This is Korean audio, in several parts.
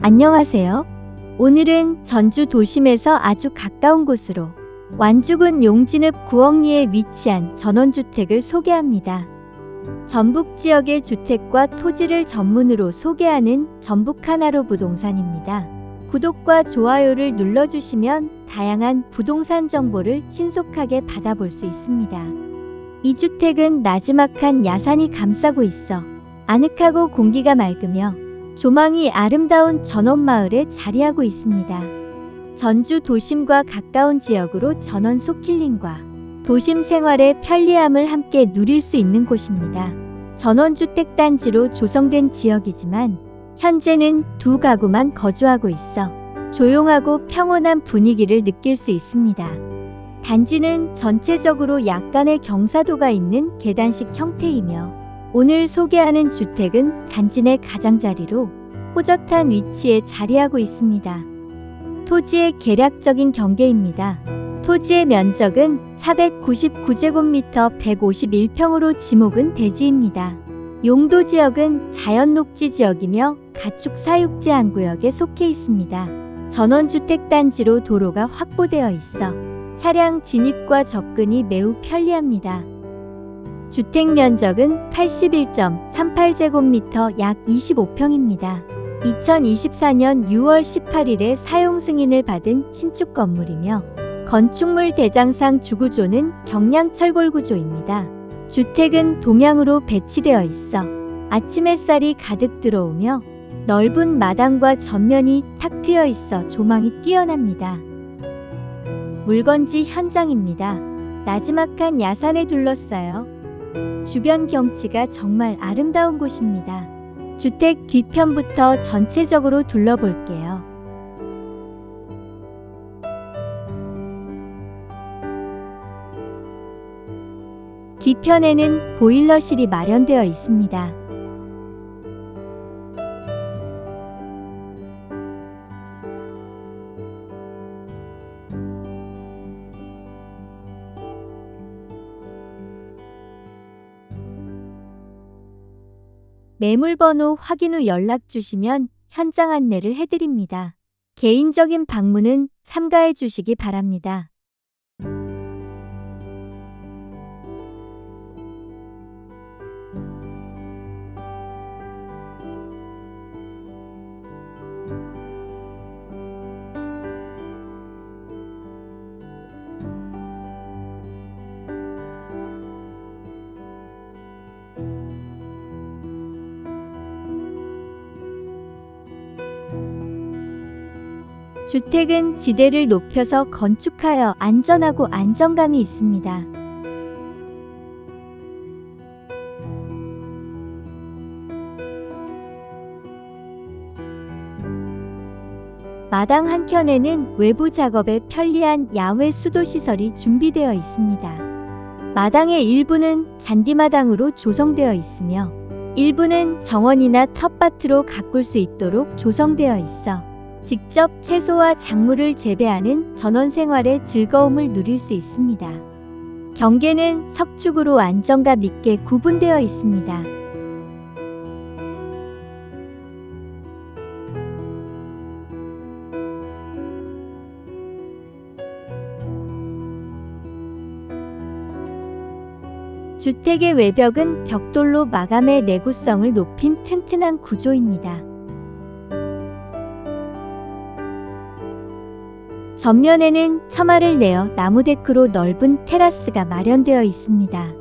안녕하세요. 오늘은 전주 도심에서 아주 가까운 곳으로 완주군 용진읍 구억리에 위치한 전원주택을 소개합니다. 전북 지역의 주택과 토지를 전문으로 소개하는 전북 하나로 부동산입니다. 구독과 좋아요를 눌러주시면 다양한 부동산 정보를 신속하게 받아볼 수 있습니다. 이 주택은 나지막한 야산이 감싸고 있어 아늑하고 공기가 맑으며 조망이 아름다운 전원마을에 자리하고 있습니다. 전주 도심과 가까운 지역으로 전원 소킬링과 도심 생활의 편리함을 함께 누릴 수 있는 곳입니다. 전원주택단지로 조성된 지역이지만 현재는 두 가구만 거주하고 있어 조용하고 평온한 분위기를 느낄 수 있습니다. 단지는 전체적으로 약간의 경사도가 있는 계단식 형태이며 오늘 소개하는 주택은 단지 내 가장자리로 호젓한 위치에 자리하고 있습니다. 토지의 계략적인 경계입니다. 토지의 면적은 499제곱미터 151평으로 지목은 대지입니다. 용도 지역은 자연 녹지 지역이며 가축 사육지 한 구역에 속해 있습니다. 전원주택 단지로 도로가 확보되어 있어 차량 진입과 접근이 매우 편리합니다. 주택 면적은 81.38제곱미터 약 25평입니다. 2024년 6월 18일에 사용 승인을 받은 신축 건물이며 건축물 대장상 주구조는 경량철골 구조입니다. 주택은 동향으로 배치되어 있어 아침 햇살이 가득 들어오며 넓은 마당과 전면이 탁 트여 있어 조망이 뛰어납니다. 물건지 현장입니다. 나지막한 야산에 둘러싸여 주변 경치가 정말 아름다운 곳입니다. 주택 뒤편부터 전체적으로 둘러볼게요. 뒤편에는 보일러실이 마련되어 있습니다. 매물번호 확인 후 연락 주시면 현장 안내를 해드립니다. 개인적인 방문은 삼가해 주시기 바랍니다. 주택은 지대를 높여서 건축하여 안전하고 안정감이 있습니다. 마당 한켠에는 외부 작업에 편리한 야외 수도 시설이 준비되어 있습니다. 마당의 일부는 잔디마당으로 조성되어 있으며 일부는 정원이나 텃밭으로 가꿀 수 있도록 조성되어 있어 직접 채소와 작물을 재배하는 전원 생활의 즐거움을 누릴 수 있습니다. 경계는 석축으로 안정감 있게 구분되어 있습니다. 주택의 외벽은 벽돌로 마감의 내구성을 높인 튼튼한 구조입니다. 전면에는 처마를 내어 나무 데크로 넓은 테라스가 마련되어 있습니다.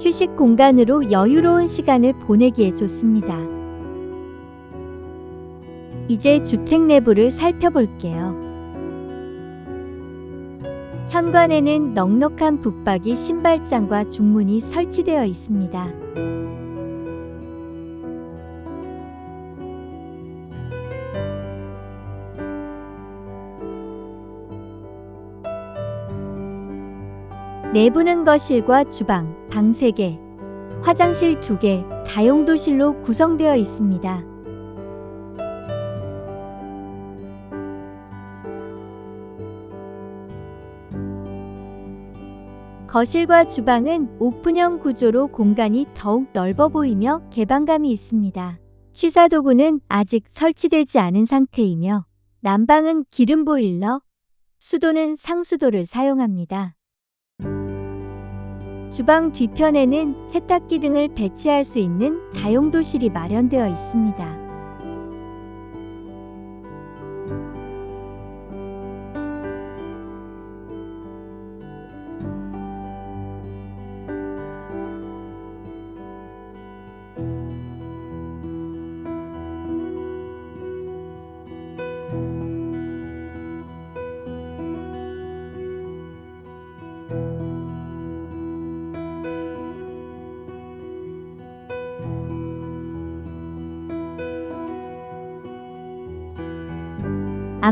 휴식 공간으로 여유로운 시간을 보내기에 좋습니다. 이제 주택 내부를 살펴볼게요. 현관에는 넉넉한 붙박이 신발장과 중문이 설치되어 있습니다. 내부는 거실과 주방, 방 3개, 화장실 2개, 다용도실로 구성되어 있습니다. 거실과 주방은 오픈형 구조로 공간이 더욱 넓어 보이며 개방감이 있습니다. 취사 도구는 아직 설치되지 않은 상태이며 난방은 기름 보일러, 수도는 상수도를 사용합니다. 주방 뒤편에는 세탁기 등을 배치할 수 있는 다용도실이 마련되어 있습니다.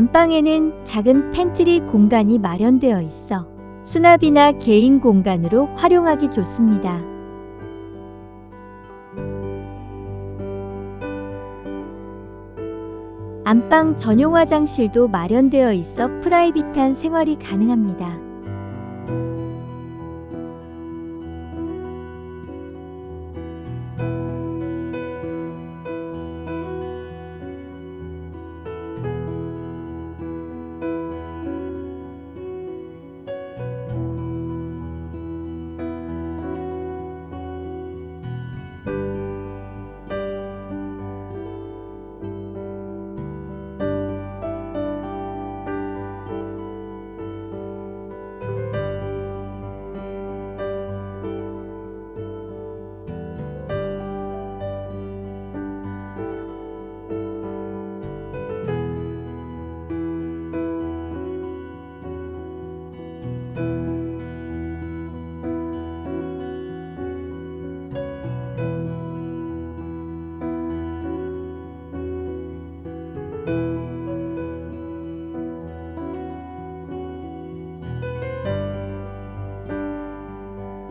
안방에는 작은 팬트리 공간이 마련되어 있어 수납이나 개인 공간으로 활용하기 좋습니다. 안방 전용 화장실도 마련되어 있어 프라이빗한 생활이 가능합니다.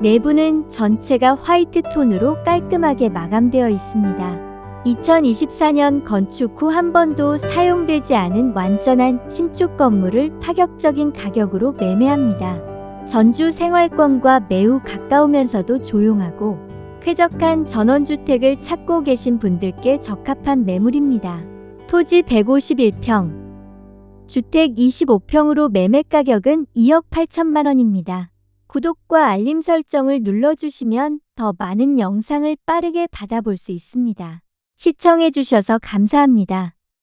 내부는 전체가 화이트 톤으로 깔끔하게 마감되어 있습니다. 2024년 건축 후 한 번도 사용되지 않은 완전한 신축 건물을 파격적인 가격으로 매매합니다. 전주 생활권과 매우 가까우면서도 조용하고 쾌적한 전원주택을 찾고 계신 분들께 적합한 매물입니다. 토지 151평, 주택 25평으로 매매 가격은 2억 8천만 원입니다. 구독과 알림 설정을 눌러주시면 더 많은 영상을 빠르게 받아볼 수 있습니다. 시청해주셔서 감사합니다.